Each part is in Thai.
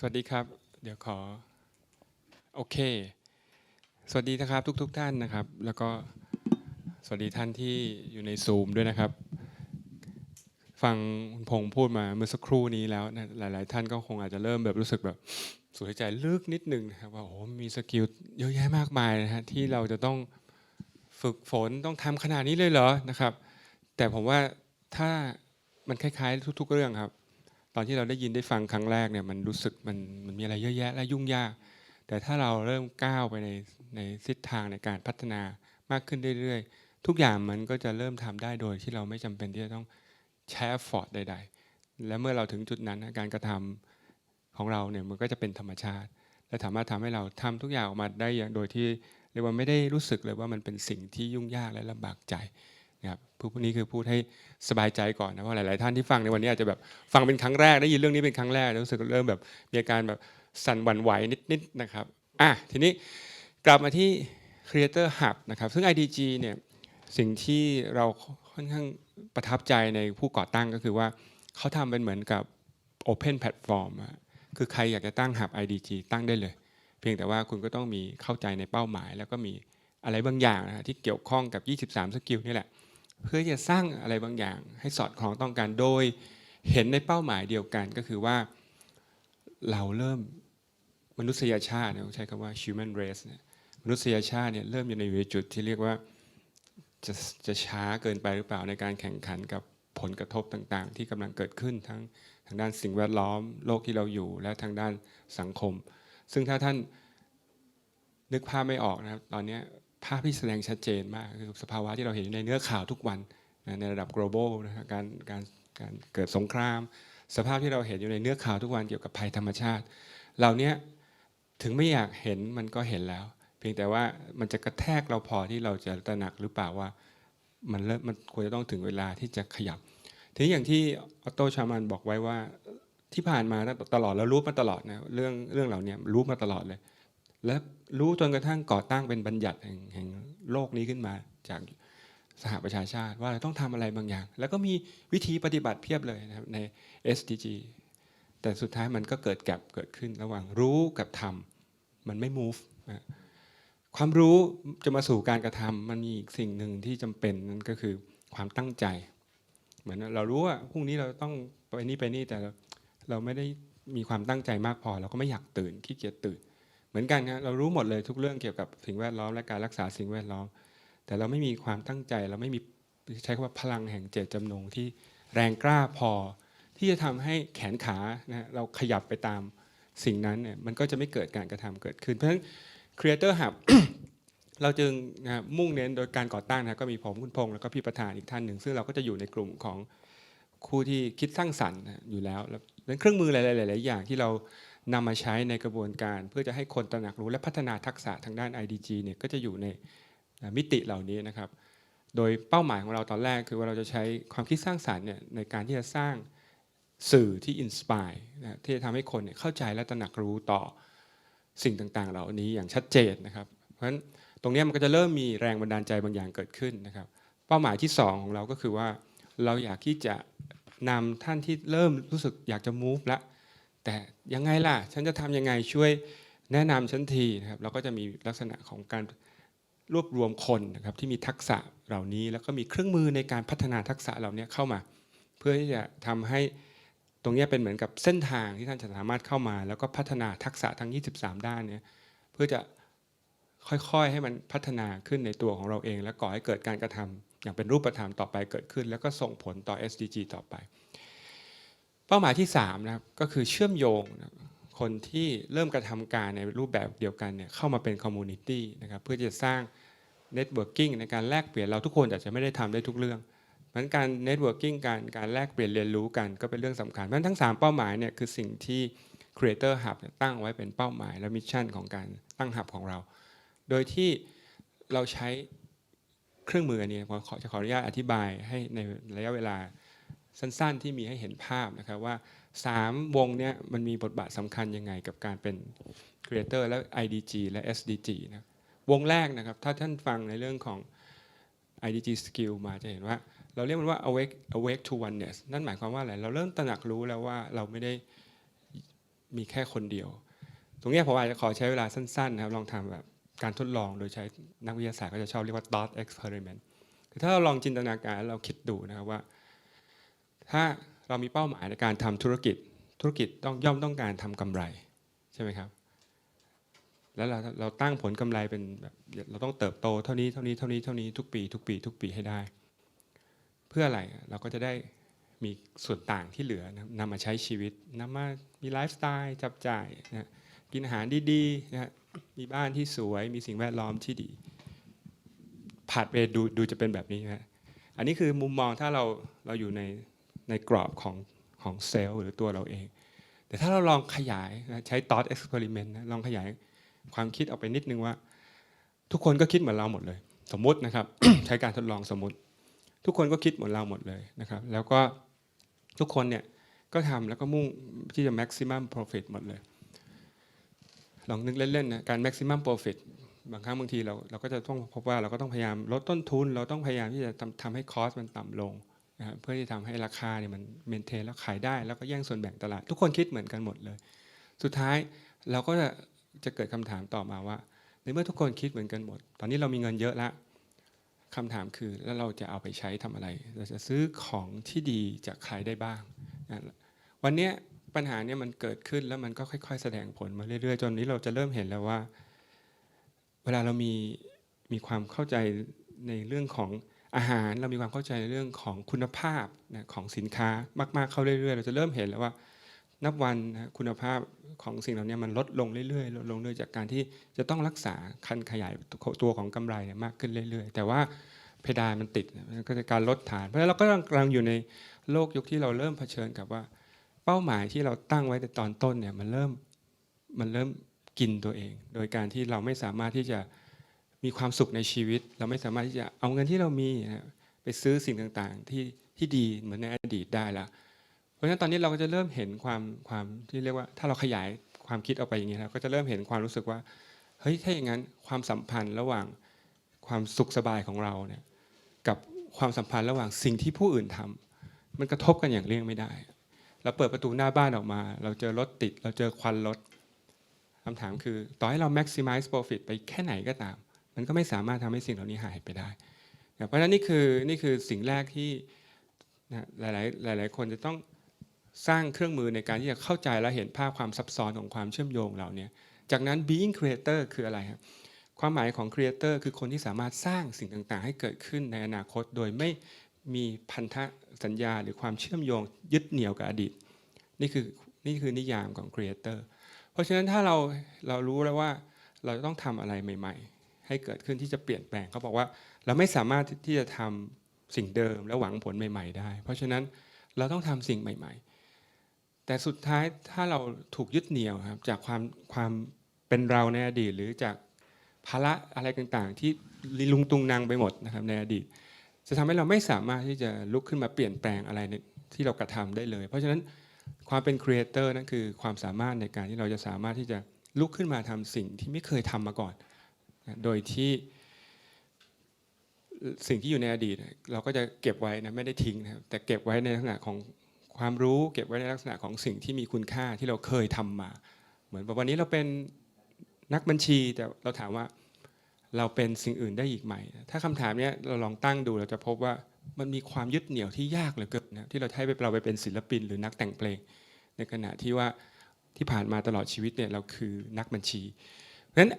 สวัสดีครับ เดี๋ยวขอ โอเค สวัสดีนะครับทุกๆทท่านนะครับ แล้วก็สวัสดีท่านที่อยู่ในซูมด้วยนะครับ ฟังคุณพงษ์พูดมาเมื่อสักครู่นี้แล้วนะหลาย ๆ ท่านก็คงอาจจะเริ่มแบบรู้สึกแบบสูดหายใจลึกนิดนึงนะครับว่าโอ้มีสกิลเยอะแยะมากมายนะฮะที่เราจะต้องฝึกฝนต้องทำขนาดนี้เลยเหรอนะครับ แต่ผมว่าถ้ามันคล้าย ๆ ทุก ๆ เรื่องครับ ตอนที่เราได้ยินได้ฟังครั้งแรกเนี่ยมันรู้สึกมันมันมีอะไรเยอะแยะและยุ่งยาก แต่ถ้าเราเริ่มก้าวไปในในทิศทางในการพัฒนามากขึ้นเรื่อยๆ ทุกอย่างมันก็จะเริ่มทำได้โดยที่เราไม่จำเป็นที่จะต้องใช้ฟอร์ดใด ๆ และเมื่อเราถึงจุดนั้นการกระทำของเราเนี่ยมันก็จะเป็นธรรมชาติ และสามารถทำให้เราทำทุกอย่างออกมาได้อย่างโดยที่เรียกว่าไม่ได้รู้สึกเลยว่ามันเป็นสิ่งที่ยุ่งยากและลำบากใจ นะครับพูดพวกนี้คือพูดให้สบายใจก่อนนะเพราะหลายๆท่านที่ฟังในวันนี้อาจจะแบบฟังเป็นครั้งแรกได้ยินเรื่องนี้เป็นครั้งแรกแล้วรู้สึกเริ่มแบบมีอาการแบบสั่นหวั่นไหวนิดๆนะครับอะทีนี้กลับมาที่ Creator Hub นะครับซึ่ง IDG เนี่ยสิ่งที่เราค่อนข้างประทับใจในผู้ก่อตั้งก็คือว่าเขาทำเป็นเหมือนกับ Open Platform อะคือใครอยากจะตั้ง Hub IDG ตั้งได้เลย เพียงแต่ว่าคุณก็ต้องมีเข้าใจในเป้าหมาย แล้วก็มี อะไรบางอย่างนะที่เกี่ยวข้องกับ 23 สกิลนี่แหละ เพื่อจะสร้างอะไรบางอย่าง ให้สอดคล้องต้องกันโดยเห็นในเป้าหมายเดียวกันก็คือว่าเราเริ่มมนุษยชาติเนี่ยใช้คำว่า human race เนี่ยมนุษยชาติเนี่ยเริ่มอยู่ในจุดที่เรียกว่าจะจะช้าเกินไปหรือเปล่าในการแข่งขันกับผลกระทบต่างๆ ที่กำลังเกิดขึ้นทั้งทางด้านสิ่งแวดล้อมโลกที่เราอยู่ และทางด้านสังคม ซึ่งถ้าท่านนึกภาพไม่ออกนะครับ ตอนนี้ ภาพที่แสดงชัดเจนมากคือสภาวะที่เราเห็นในเนื้อข่าวทุกวันในระดับ global นะฮะการการการเกิดสงคราม สภาพที่เราเห็นอยู่ในเนื้อข่าวทุกวันเกี่ยวกับภัยธรรมชาติ เหล่านี้ถึงไม่อยากเห็นมันก็เห็นแล้ว เพียงแต่ว่ามันจะกระแทกเราพอที่เราจะตระหนักหรือเปล่าว่ามันเริ่มมันควรจะต้องถึงเวลาที่จะขยับ ทีนี้อย่างที่ออโตชามันบอกไว้ว่าที่ผ่านมาตลอดแล้วรู้มาตลอดนะเรื่องเรื่องเหล่านี้รู้มาตลอดเลย และรู้จนกระทั่งก่อตั้งเป็นบัญญัติแห่งแห่งโลกนี้ขึ้นมาจากสหประชาชาติว่าเราต้องทำอะไรบางอย่าง แล้วก็มีวิธีปฏิบัติเพียบเลยนะครับใน SDG แต่สุดท้ายมันก็เกิดแกลบเกิดขึ้นระหว่างรู้กับทำมันไม่ move นะความรู้จะมาสู่การกระทำมันมีอีกสิ่งหนึ่งที่จำเป็นนั่นก็คือความตั้งใจ เหมือนเรารู้ว่าพรุ่งนี้เราต้องไปนี่ไปนี่แต่เราไม่ได้มีความตั้งใจมากพอ เราก็ไม่อยากตื่นขี้เกียจตื่น มือนกันครับเรารู้หมดเลยทุกเรื่องเกี่ยวกับสิ่งแวดล้อมและการรักษาสิ่งแวดล้อม แต่เราไม่มีความตั้งใจเราไม่มีใช้คำว่าพลังแห่งเจตจำนงที่แรงกล้าพอ ที่จะทำให้แขนขานะเราขยับไปตามสิ่งนั้นเนี่ยมันก็จะไม่เกิดการกระทำเกิดขึ้น เพราะฉะนั้น Creator Hub เราจึงนะมุ่งเน้นโดยการก่อตั้งนะก็มีผมคุณพงษ์แล้วก็พี่ประธานอีกท่านหนึ่งซึ่งเราก็จะอยู่ในกลุ่มของคู่ที่คิดสร้างสรรค์อยู่แล้วแล้วเป็นเครื่องมือหลายๆอย่างที่เรา นำมาใช้ในกระบวนการ เพื่อจะให้คนตระหนักรู้และพัฒนาทักษะทางด้าน IDG เนี่ยก็จะอยู่ในมิติเหล่านี้นะครับ โดยเป้าหมายของเราตอนแรกคือว่าเราจะใช้ความคิดสร้างสรรค์เนี่ยในการที่จะสร้างสื่อที่อินสปายนะที่จะทำให้คนเนี่ยเข้าใจและตระหนักรู้ต่อสิ่งต่างๆ เหล่านี้อย่างชัดเจนนะครับ เพราะฉะนั้นตรงนี้มันก็จะเริ่มมีแรงบันดาลใจบางอย่างเกิดขึ้นนะครับ เป้าหมายที่ 2 ของเราก็คือว่าเราอยากที่จะนำท่านที่เริ่มรู้สึกอยากจะ move ละ แต่ยังไงล่ะ ฉันจะทำยังไงช่วยแนะนำฉันทีนะครับเราก็จะมีลักษณะของการรวบรวมคนนะครับที่มีทักษะเหล่านี้ แล้วก็มีเครื่องมือในการพัฒนาทักษะเหล่านี้เข้ามา เพื่อที่จะทำให้ตรงนี้เป็นเหมือนกับเส้นทางที่ท่านจะสามารถเข้ามา แล้วก็พัฒนาทักษะทั้ง 23 ด้านเนี่ยเพื่อจะค่อยๆ ให้มันพัฒนาขึ้นในตัวของเราเอง และก่อให้เกิดการกระทำอย่างเป็นรูปธรรมต่อไปเกิดขึ้น แล้วก็ส่งผลต่อ SDG ต่อไป เป้าหมายที่3นะครับก็คือเชื่อมโยงนะคนที่เริ่มกระทำการในรูปแบบเดียวกันเนี่ยเข้ามาเป็นคอมมูนิตี้นะครับเพื่อจะสร้างเน็ตเวิร์กิ่งในการแลกเปลี่ยนเราทุกคนอาจจะไม่ได้ทำได้ทุกเรื่องเพราะฉะนั้นการเน็ตเวิร์กิ่งการการแลกเปลี่ยนเรียนรู้กันก็เป็นเรื่องสำคัญเพราะฉะนั้นทั้ง 3 เป้าหมายเนี่ยคือสิ่งที่ Creator Hub ตั้งไว้เป็นเป้าหมายและมิชชั่นของการตั้ง Hub ของเรา โดยที่เราใช้เครื่องมืออันนี้ผมขอจะขออนุญาตอธิบายให้ในระยะเวลา สั้นๆ ที่มีให้เห็นภาพนะครับว่า 3 วงเนี้ยมันมีบทบาทสำคัญยังไงกับการเป็น Creator และ IDG และ SDG นะวงแรกนะครับถ้าท่านฟังในเรื่องของ IDG skill มาจะเห็นว่า เราเรียกมันว่า awake awake to oneness นั่นหมายความว่าอะไรเราเริ่มตระหนักรู้แล้วว่าเราไม่ได้มีแค่คนเดียว ตรงนี้ผมอาจจะขอใช้เวลาสั้นๆนะครับลองทำแบบการทดลองโดยใช้นักวิทยาศาสตร์ก็จะชอบเรียกว่า thought experiment คือถ้าเราลองจินตนาการเราคิดดูนะครับว่า ถ้าเรามีเป้าหมายในการทำธุรกิจ ธุรกิจต้องย่อมต้องการทำกำไรใช่ไหมครับ แล้วเราเราตั้งผลกำไรเป็นแบบเราต้องเติบโตเท่านี้เท่านี้เท่านี้เท่านี้ทุกปี ทุกปี ทุกปีให้ได้ เพื่ออะไรเราก็จะได้มีส่วนต่างที่เหลือนำมาใช้ชีวิตนำมามีไลฟ์สไตล์จับจ่ายนะกินอาหารดีๆนะมีบ้านที่สวยมีสิ่งแวดล้อมที่ดีผัดไปดูดูจะเป็นแบบนี้นะอันนี้คือมุมมองถ้าเราเราอยู่ใน ในกรอบของของเซลล์หรือตัวเราเอง แต่ถ้าเราลองขยายนะใช้ thought experiment นะลองขยายความคิดออกไปนิดนึงว่า ทุกคนก็คิดเหมือนเราหมดเลย สมมตินะครับใช้การทดลองสมมติ ทุกคนก็คิดเหมือนเราหมดเลยนะครับ แล้วก็ทุกคนเนี่ยก็ทำแล้วก็มุ่งที่จะ maximum profit หมดเลย ลองนึกเล่นๆนะการ maximum profit บางครั้งบางทีเราเราก็จะต้องพบว่าเราก็ต้องพยายามลดต้นทุน เราต้องพยายามที่จะทำทำให้คอสมันต่ำลง นะเพื่อที่ทำให้ราคาเนี่ยมันเมนเทนแล้วขายได้แล้วก็แย่งส่วนแบ่งตลาด ทุกคนคิดเหมือนกันหมดเลย สุดท้ายเราก็จะจะเกิดคำถามต่อมาว่าในเมื่อทุกคนคิดเหมือนกันหมด ตอนนี้เรามีเงินเยอะแล้วคำถามคือแล้วเราจะเอาไปใช้ทำอะไร เราจะซื้อของที่ดีจากใครได้บ้าง วันนี้ปัญหาเนี่ยมันเกิดขึ้นแล้วมันก็ค่อย ๆ แสดงผลมาเรื่อยๆ จนนี้เราจะเริ่มเห็นแล้วว่า เวลาเรามีมีความเข้าใจในเรื่องของ อาหารเรามีความเข้าใจในเรื่องของคุณภาพนะของสินค้ามากๆเข้าเรื่อยๆ เราจะเริ่มเห็นแล้วว่านับวันนะคุณภาพของสิ่งเหล่านี้มันลดลงเรื่อยๆลดลงเรื่อยจากการที่จะต้องรักษาคันขยายตัวของกำไรเนี่ยมากขึ้นเรื่อยๆ แต่ว่าเพดานมันติดก็จะการลดฐาน เพราะฉะนั้นเราก็กำลังอยู่ในโลกยุคที่เราเริ่มเผชิญกับว่า เป้าหมายที่เราตั้งไว้ในตอนต้นเนี่ยมันเริ่มมันเริ่มกินตัวเอง โดยการที่เราไม่สามารถที่จะ มีความสุขในชีวิต เราไม่สามารถที่จะเอาเงินที่เรามีนะไปซื้อสิ่งต่างๆ ที่ที่ดีเหมือนในอดีตได้ละเพราะฉะนั้นตอนนี้เราก็จะเริ่มเห็นความความที่เรียกว่า ถ้าเราขยายความคิดออกไปอย่างนี้นะก็จะเริ่มเห็นความรู้สึกว่าเฮ้ยถ้าอย่างนั้นความสัมพันธ์ระหว่างความสุขสบายของเราเนี่ยกับความสัมพันธ์ระหว่างสิ่งที่ผู้อื่นทำมันกระทบกันอย่างเลี่ยงไม่ได้ เราเปิดประตูหน้าบ้านออกมา เราเจอรถติด เราเจอควันรถคำถามคือ ต่อให้เรา maximize profit ไปแค่ไหนก็ตาม มันก็ไม่สามารถทำให้สิ่งเหล่านี้หายไปได้เพราะฉะนั้นนี่คือนี่คือสิ่งแรกที่นะหลายๆหลาย ๆ คนจะต้องสร้างเครื่องมือในการที่จะเข้าใจและเห็นภาพความซับซ้อนของความเชื่อมโยงเหล่านี้จากนั้น being creator คืออะไรครับความหมายของ creator คือคนที่สามารถสร้างสิ่งต่างๆ ให้เกิดขึ้นในอนาคต โดยไม่มีพันธสัญญาหรือความเชื่อมโยงยึดเหนี่ยวกับอดีต นี่คือนี่คือนิยามของ creator เพราะฉะนั้นถ้าเราเรารู้แล้วว่าเราจะต้องทำอะไรใหม่ ๆ ให้เกิดขึ้นที่จะเปลี่ยนแปลงเขาบอกว่า เราไม่สามารถที่จะทำสิ่งเดิมและหวังผลใหม่ ๆ ได้ เพราะฉะนั้นเราต้องทำสิ่งใหม่ ๆ แต่สุดท้ายถ้าเราถูกยึดเหนี่ยวครับจากความความเป็นเราในอดีต หรือจากภาระอะไรต่างๆ ที่ลุงตุงนางไปหมดนะครับในอดีต จะทำให้เราไม่สามารถที่จะลุกขึ้นมาเปลี่ยนแปลงอะไรที่เรากระทำได้เลย เพราะฉะนั้นความเป็นครีเอเตอร์นั่นคือความสามารถในการที่เราจะสามารถที่จะลุกขึ้นมาทำสิ่งที่ไม่เคยทำมาก่อน โดยที่สิ่งที่อยู่ในอดีตเราก็จะเก็บไว้นะไม่ได้ทิ้งนะแต่เก็บไว้ในลักษณะของความรู้เก็บไว้ในลักษณะของสิ่งที่มีคุณค่าที่เราเคยทำมา เหมือนแบบวันนี้เราเป็นนักบัญชีแต่เราถามว่าเราเป็นสิ่งอื่นได้อีกไหม ถ้าคำถามนี้เราลองตั้งดูเราจะพบว่ามันมีความยึดเหนี่ยวที่ยากเหลือเกินนะที่เราให้เราไปเป็นศิลปินหรือนักแต่งเพลง ในขณะที่ว่าที่ผ่านมาตลอดชีวิตเนี่ยเราคือนักบัญชีเพราะฉะนั้น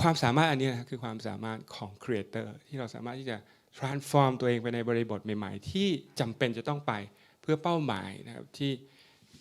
ความสามารถอันนี้นะคือความสามารถของครีเอเตอร์ที่เราสามารถที่จะ transform ตัวเองไปในบริบทใหม่ ๆ ที่จำเป็นจะต้องไปเพื่อเป้าหมายนะครับที่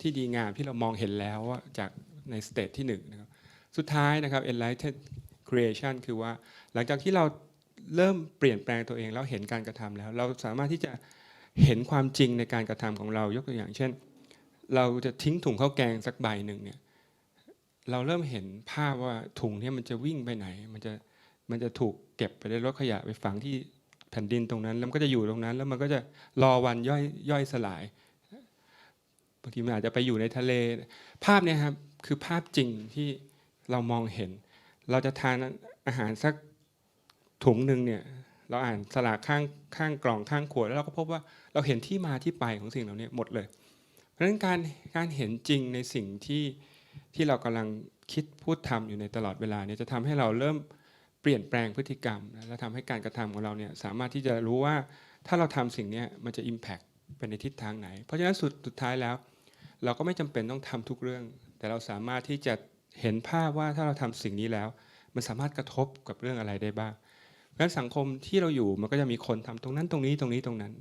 ที่ดีงามที่เรามองเห็นแล้วว่าจากในสเตจที่หนึ่งนะครับสุดท้ายนะครับ enlightened creation คือว่าหลังจากที่เราเริ่มเปลี่ยนแปลงตัวเองแล้วเห็นการกระทำแล้ว เราสามารถที่จะเห็นความจริงในการกระทำของเรายกตัวอย่างเช่น เราจะทิ้งถุงข้าวแกงสักใบหนึ่งเนี่ย เราเริ่มเห็นภาพว่าถุงเนี้มันจะวิ่งไปไหน มันจะมันจะถูกเก็บไปในรถขยะไปฝังที่แผ่นดินตรงนั้น แล้วมันก็จะอยู่ตรงนั้น แล้วมันก็จะรอวันย่อยย่อยสลายบางทีมันอาจจะไปอยู่ในทะเล ภาพเนี้ครับคือภาพจริงที่เรามองเห็น เราจะทานอาหารสักถุงหนึ่งเนี่ยเราอ่านสลากข้างข้างกล่องข้างขวดแล้วเราก็พบว่าเราเห็นที่มาที่ไปของสิ่งเหล่านี้หมดเลย เพราะฉะนั้นการการเห็นจริงในสิ่งที่ ที่เรากำลังคิดพูดทำอยู่ในตลอดเวลาเนี่ยจะทำให้เราเริ่มเปลี่ยนแปลงพฤติกรรม และทำให้การกระทำของเราเนี่ยสามารถที่จะรู้ว่าถ้าเราทำสิ่งนี้มันจะ Impact ไปในทิศทางไหน เพราะฉะนั้นสุดสุดท้ายแล้ว เราก็ไม่จำเป็นต้องทำทุกเรื่อง แต่เราสามารถที่จะเห็นภาพว่าถ้าเราทำสิ่งนี้แล้ว มันสามารถกระทบกับเรื่องอะไรได้บ้างเพราะฉะนั้นสังคมที่เราอยู่มันก็จะมีคนทำตรงนั้นตรงนี้ตรงนี้ตรงนั้น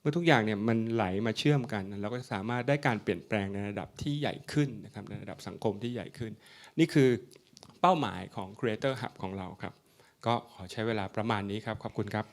เมื่อทุกอย่างเนี่ยมันไหลมาเชื่อมกันเราก็จะสามารถได้การเปลี่ยนแปลงในระดับที่ใหญ่ขึ้นนะครับในระดับสังคมที่ใหญ่ขึ้น นี่คือเป้าหมายของ Creator Hub ของเราครับ ก็ขอใช้เวลาประมาณนี้ครับ ขอบคุณครับ